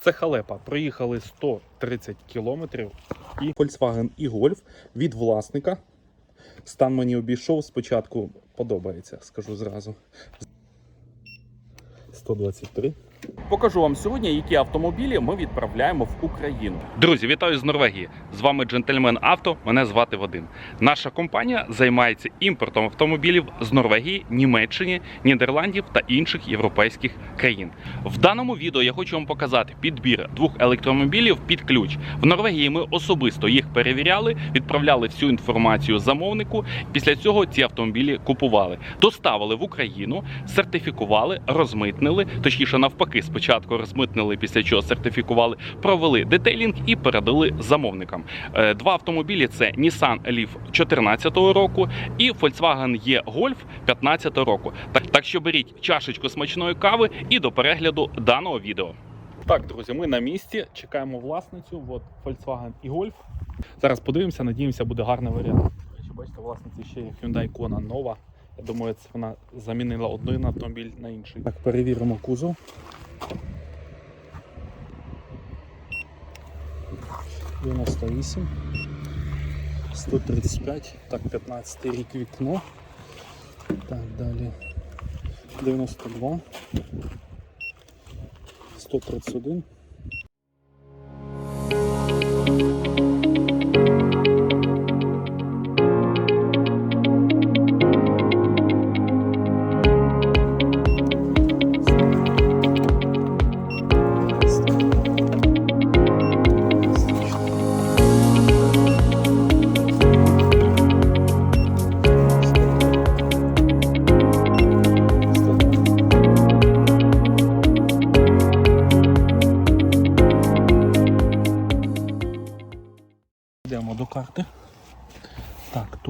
Це халепа. Проїхали 130 кілометрів. І Volkswagen і Golf від власника. Стан мені обійшов. Спочатку подобається, скажу зразу. 123. Покажу вам сьогодні, які автомобілі ми відправляємо в Україну. Друзі, вітаю з Норвегії. З вами Джентльмен Авто. Мене звати Вадим. Наша компанія займається імпортом автомобілів з Норвегії, Німеччини, Нідерландів та інших європейських країн. В даному відео я хочу вам показати підбір двох електромобілів під ключ. В Норвегії ми особисто їх перевіряли, відправляли всю інформацію замовнику. Після цього ці автомобілі купували, доставили в Україну, сертифікували, розмитнили, точніше навпаки, спочатку розмитнили, після чого сертифікували, провели детейлінг і передали замовникам. Е, Два автомобілі це Nissan Leaf 2014 року і Volkswagen E Golf 2015 року. Так, так що беріть чашечку смачної кави і до перегляду даного відео. Так, друзі, ми на місці. Чекаємо власницю. От Volkswagen і Golf. Зараз подивимося, надіємося, буде гарний варіант. Бачите, власниці ще є Hyundai Kona нова. Я думаю, це вона замінила один автомобіль на інший. Так, перевіримо кузов. Дев'яносто вісім. 135, так, 15 рік вікно. Так, далі 92, 131.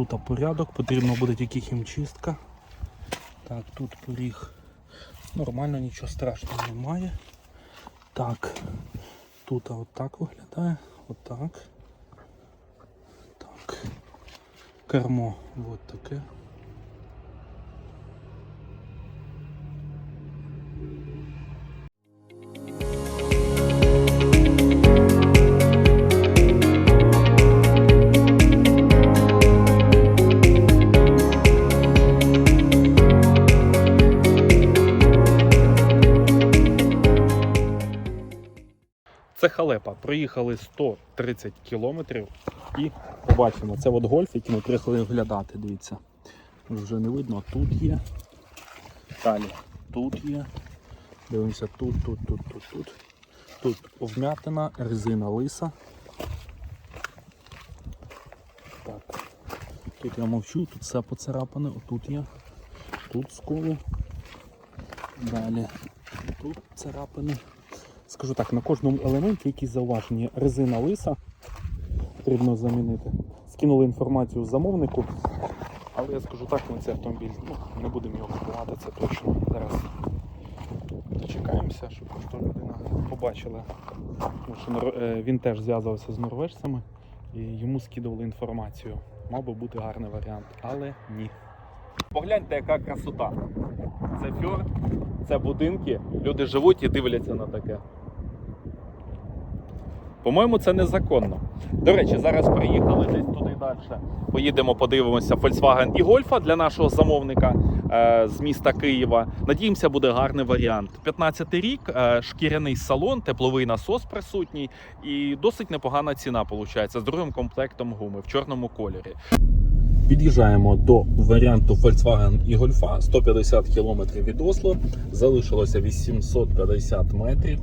Тут порядок, потрібно буде тільки хімчистка. Так, тут поріг нормально, нічого страшного немає. Так, тут отак виглядає. Отак. Так. Кермо от таке. Халепа. Проїхали 130 кілометрів і побачимо. Це от гольф, який ми приїхали оглядати. Дивіться. Вже не видно, тут є. Далі тут є. Дивимося тут, тут, тут, тут, тут. Тут вмятина, резина лиса. Так. Тут я мовчу, тут все поцарапане, отут є. Тут сколи. Далі тут царапини. Скажу так, на кожному елементі якісь зауваження. Резина лиса потрібно замінити. Скинули інформацію замовнику, але я скажу так, ми цей автомобіль ну, не будемо його купувати, це точно. Зараз дочекаємося, щоб кожна людина побачила. Тому що е, він теж зв'язувався з норвежцями і йому скидували інформацію. Мав би бути гарний варіант, але ні. Погляньте, яка красота. Це фьорд, це будинки, люди живуть і дивляться на таке. По-моєму, це незаконно. До речі, зараз приїхали десь туди далі. Поїдемо, подивимося Volkswagen і Гольфа для нашого замовника е, з міста Києва. Надіємося, буде гарний варіант. 15 рік, е, шкіряний салон, тепловий насос присутній і досить непогана ціна виходить з другим комплектом гуми в чорному кольорі. Під'їжджаємо до варіанту Volkswagen і Гольфа 150 км від Осло. Залишилося 850 метрів.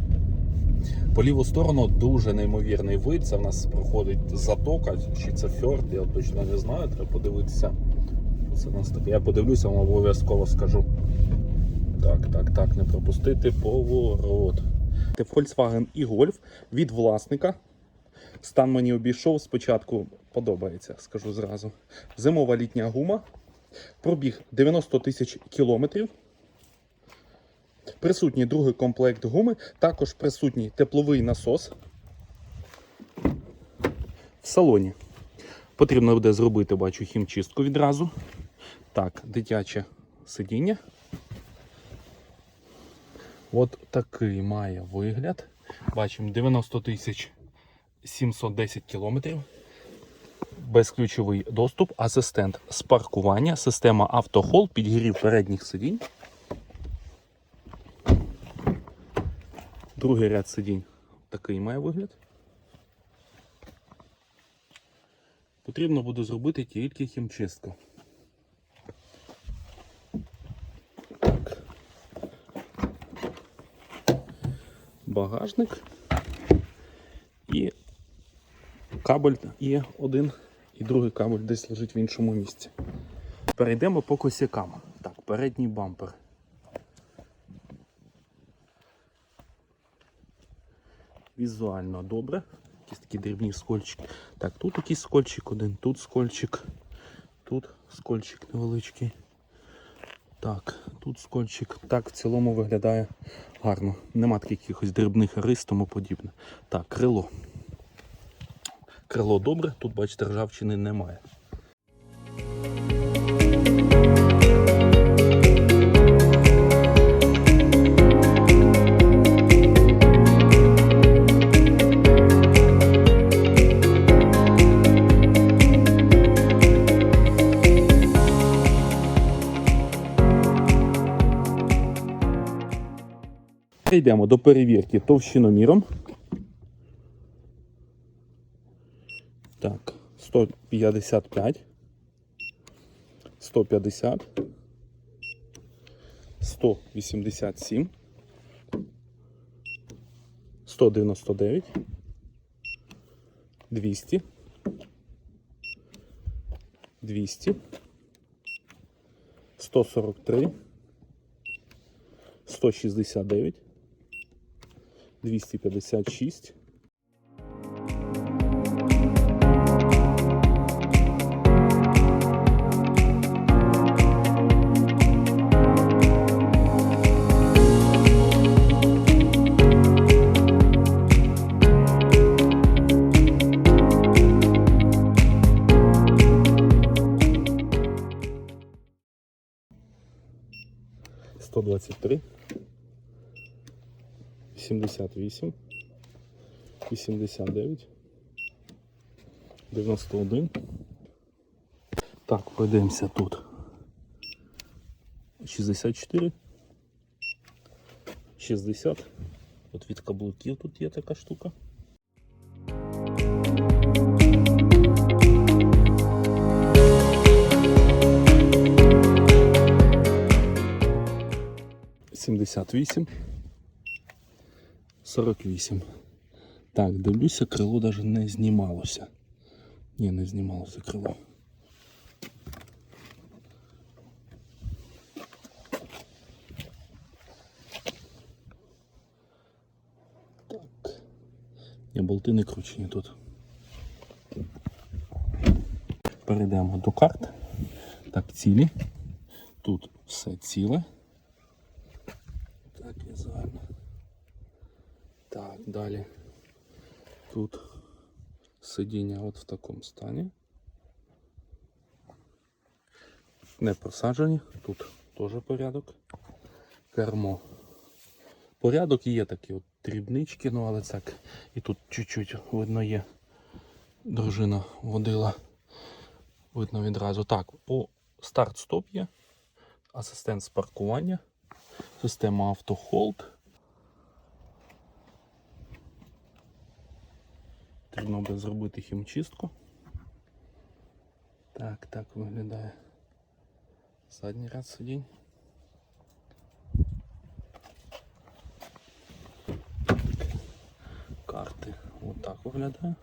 По ліву сторону дуже неймовірний вид. Це в нас проходить затока, чи це фьорд, я точно не знаю, треба подивитися. Це в нас таке. Я подивлюся, вам обов'язково скажу. Так, так, так, не пропустити поворот. Це Volkswagen і Golf від власника. Стан мені обійшов. Спочатку подобається, скажу зразу. Зимова літня гума. Пробіг 90 тисяч кілометрів. Присутній другий комплект гуми, також присутній тепловий насос в салоні. Потрібно буде зробити, бачу, хімчистку відразу. Так, дитяче сидіння. От такий має вигляд. Бачимо 90 тисяч 710 кілометрів. Безключовий доступ, асистент з паркування, система автохол, підгрів передніх сидінь. Другий ряд сидінь такий має вигляд. Потрібно буде зробити тільки хімчистку. Так. Багажник і кабель є один, і другий кабель десь лежить в іншому місці. Перейдемо по косякам. Так, передній бампер. Візуально добре. Якісь такі дрібні скольчики. Так, тут якийсь скольчик один, тут скольчик, тут скольчик невеличкий. Так, тут скольчик. Так, в цілому виглядає гарно. Нема таких якихось дрібних рис, тому подібне. Так, крило. Крило добре, тут, бачите, ржавчини немає. Перейдемо до перевірки товщиноміром. Так, 155, 150, 187, 199, 200, 200, 143, 169, 256. Сто двадцять три. 78, 89, 91. Так, пройдемося тут. 64, 60. От від каблуків тут є така штука. Сімдесят вісім. 48. Так, дивлюся, крило навіть не знімалося. Ні, не знімалося крило. Так. Ні, болти не кручені тут. Перейдемо до карт. Так, цілі. Тут все ціле. Так, візуально. Так, далі. Тут сидіння от в такому стані. Не просаджені, тут теж порядок. Кермо. Порядок є такі от дрібнички, ну але так. І тут чуть-чуть видно є. Дружина водила. Видно відразу. Так, по старт-стоп є. Асистент з паркування. Система автохолд. Потрібно буде зробити хімчистку. Так, так виглядає задній ряд сидінь. Карти отак виглядає.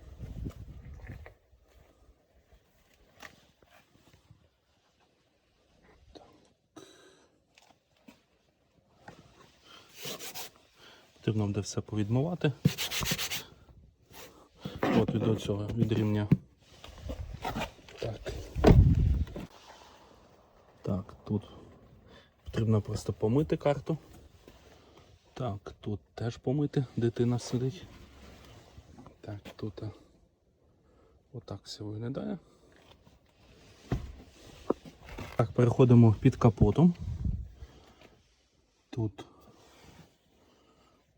Потрібно буде все повідмивати. Від цього від рівня. Так. Так, тут потрібно просто помити карту. Так, тут теж помити, дитина сидить. Так, тут отак все виглядає. Так, переходимо під капотом. Тут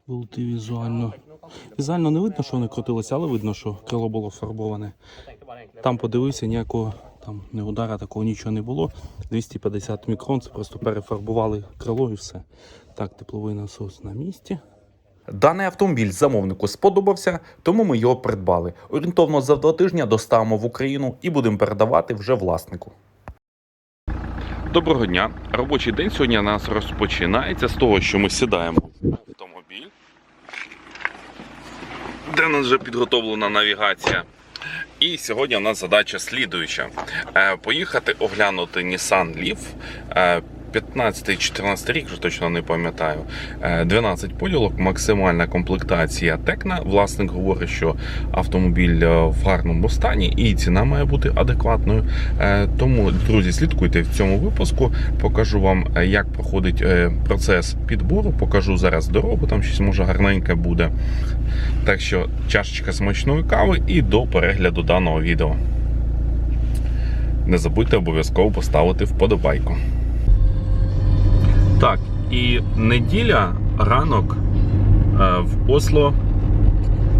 Болти візуально. Візуально не видно, що вони крутилися, але видно, що крило було фарбоване. Там подивився, ніякого там не удара, такого нічого не було. 250 мікрон, це просто перефарбували крило і все. Так, тепловий насос на місці. Даний автомобіль замовнику сподобався, тому ми його придбали. Орієнтовно за два тижні доставимо в Україну і будемо передавати вже власнику. Доброго дня. Робочий день сьогодні у нас розпочинається з того, що ми сідаємо в автомобіль, де у нас вже підготовлена навігація. І сьогодні у нас задача слідуюча: Е, поїхати оглянути Nissan Leaf. Е, 15-14 рік, вже точно не пам'ятаю. Е, 12 поділок, максимальна комплектація Текна. Власник говорить, що автомобіль е, в гарному стані і ціна має бути адекватною. Е, Тому, друзі, слідкуйте в цьому випуску. Покажу вам, е, як проходить е, процес підбору. Покажу зараз дорогу, там щось може гарненьке буде. Так що чашечка смачної кави і до перегляду даного відео. Не забудьте обов'язково поставити вподобайку. Так, і неділя, ранок е, в Осло,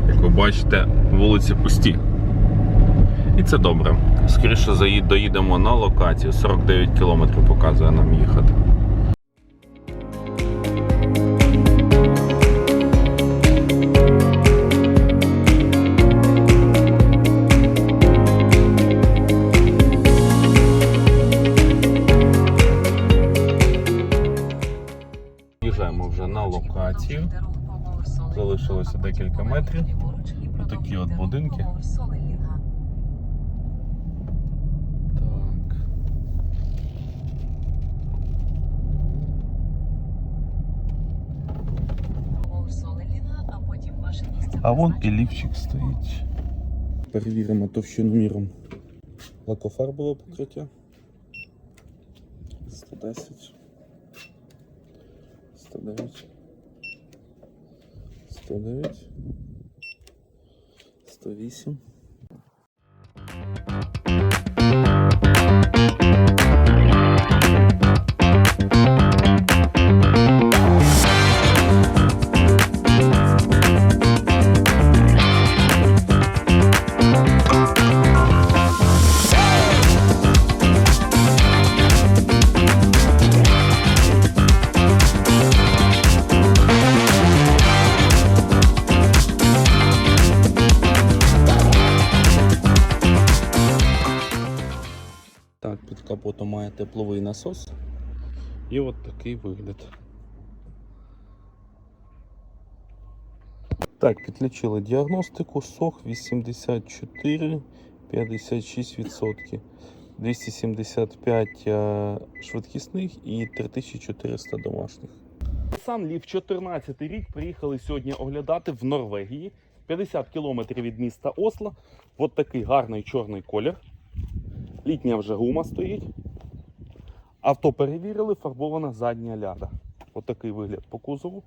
як ви бачите, вулиці пусті. І це добре. Скоріше доїдемо на локацію. 49 кілометрів показує нам їхати. Декілька метрів. Отакі от будинки. Так. А вон і лівчик стоїть. Перевіримо товщину міром лакофарбове покриття. 110. 109. 109. 108. Тепловий насос. І от такий вигляд. Так, підключили діагностику, сох 84, 56%, 275 е, швидкісних і 3400 домашніх. Сан Лів 14 рік приїхали сьогодні оглядати в Норвегії. 50 кілометрів від міста Осло. От такий гарний чорний колір. Літня вже гума стоїть. Авто перевірили, фарбована задня ляда. Отакий вигляд по кузову.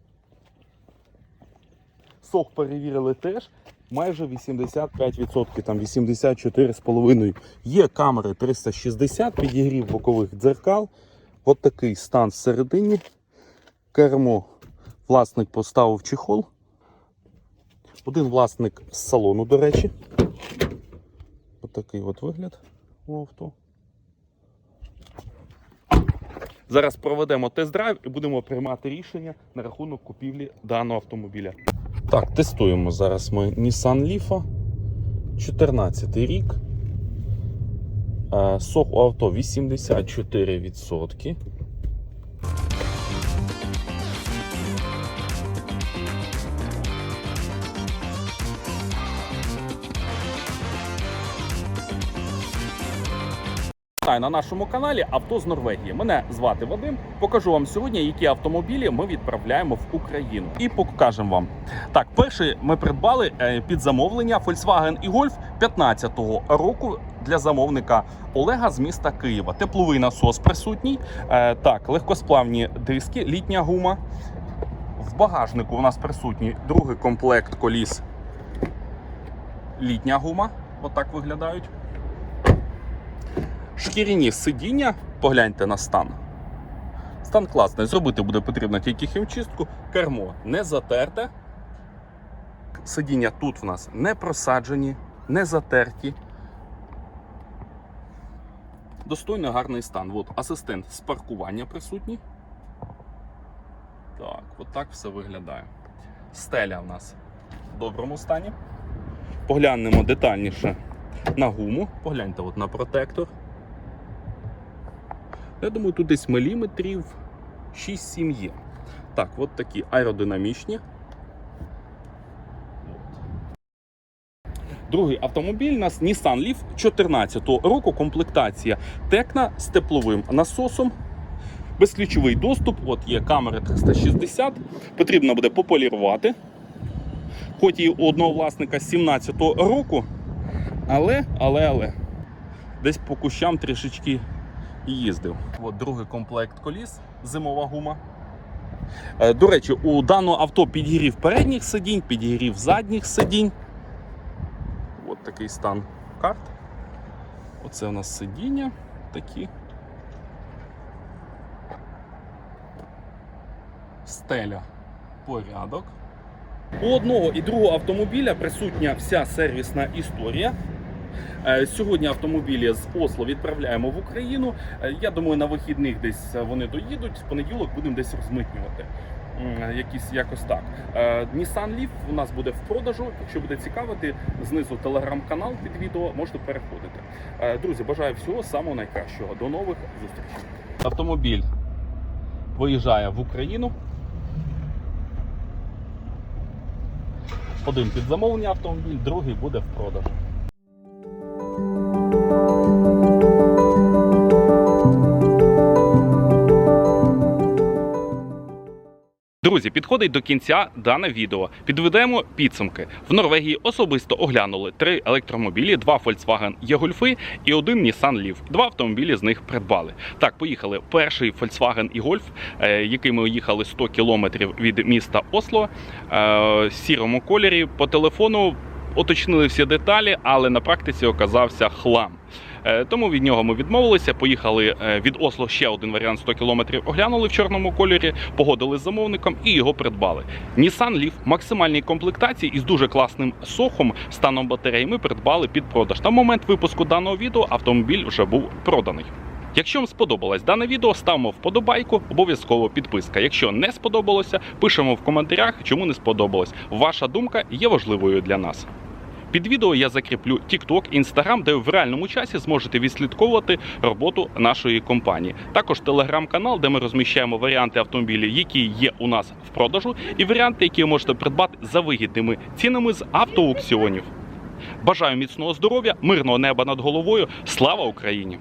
Сок перевірили теж. Майже 85%, там 84,5%. Є камери 360, підігрів бокових дзеркал. От такий стан всередині. Кермо власник поставив чехол. Один власник з салону, до речі. Отакий от вигляд у авто. Зараз проведемо тест-драйв і будемо приймати рішення на рахунок купівлі даного автомобіля. Так, тестуємо зараз ми Nissan Leaf. 14 рік. Е, Сок у авто 84%. Вітаю на нашому каналі Авто з Норвегії. Мене звати Вадим. Покажу вам сьогодні, які автомобілі ми відправляємо в Україну. І покажемо вам. Так, перший ми придбали е, під замовлення Volkswagen і Golf 15-го року для замовника Олега з міста Києва. Тепловий насос присутній. Е, Так, легкосплавні диски, літня гума. В багажнику у нас присутній другий комплект коліс. Літня гума. Отак виглядають. Шкіряні сидіння, погляньте на стан. Стан класний. Зробити буде потрібно тільки хімчистку. Кермо не затерте. Сидіння тут в нас не просаджені, не затерті. Достойно гарний стан. От асистент з паркування присутній. Так, от так все виглядає. Стеля в нас в доброму стані. Поглянемо детальніше на гуму. Погляньте от на протектор. Я думаю, тут десь міліметрів 6-7 є. Так, от такі аеродинамічні. Другий автомобіль у нас Nissan Leaf 2014 року. Комплектація Текна з тепловим насосом. Безключовий доступ, от є камери 360. Потрібно буде пополірувати. Хоч і у одного власника з 17-го року, але, але, але, десь по кущам трішечки їздив. От другий комплект коліс, зимова гума. Е, До речі, у даного авто підігрів передніх сидінь, підігрів задніх сидінь. От такий стан карт. Оце у нас сидіння такі. Стеля порядок. У одного і другого автомобіля присутня вся сервісна історія. Е, Сьогодні автомобілі з Осло відправляємо в Україну. Е, Я думаю, на вихідних десь вони доїдуть. В понеділок будемо десь розмитнювати. Якісь якось так. Е, Nissan Leaf у нас буде в продажу. Якщо буде цікавити, знизу телеграм-канал під відео можете переходити. Друзі, бажаю всього самого найкращого. До нових зустрічей. Автомобіль виїжджає в Україну. Один під замовлення автомобіль, другий буде в продажу. Друзі, підходить до кінця дане відео. Підведемо підсумки. В Норвегії особисто оглянули три електромобілі: два Volkswagen E-Golf і один Nissan Leaf. Два автомобілі з них придбали. Так, поїхали. Перший Volkswagen E-Golf, е, який ми їхали 100 кілометрів від міста Осло е, в сірому кольорі. По телефону уточнили всі деталі, але на практиці оказався хлам. Е, Тому від нього ми відмовилися. Поїхали е, від Осло ще один варіант 100 кілометрів. Оглянули в чорному кольорі, погодили з замовником і його придбали. Nissan Leaf максимальній комплектації із дуже класним сохом станом батареї. Ми придбали під продаж. На момент випуску даного відео автомобіль вже був проданий. Якщо вам сподобалось дане відео, ставимо вподобайку, обов'язково підписка. Якщо не сподобалося, пишемо в коментарях, чому не сподобалось. Ваша думка є важливою для нас. Під відео я закріплю TikTok, Instagram, де в реальному часі зможете відслідковувати роботу нашої компанії. Також телеграм-канал, де ми розміщаємо варіанти автомобілів, які є у нас в продажу, і варіанти, які ви можете придбати за вигідними цінами з автоаукціонів. Бажаю міцного здоров'я, мирного неба над головою. Слава Україні!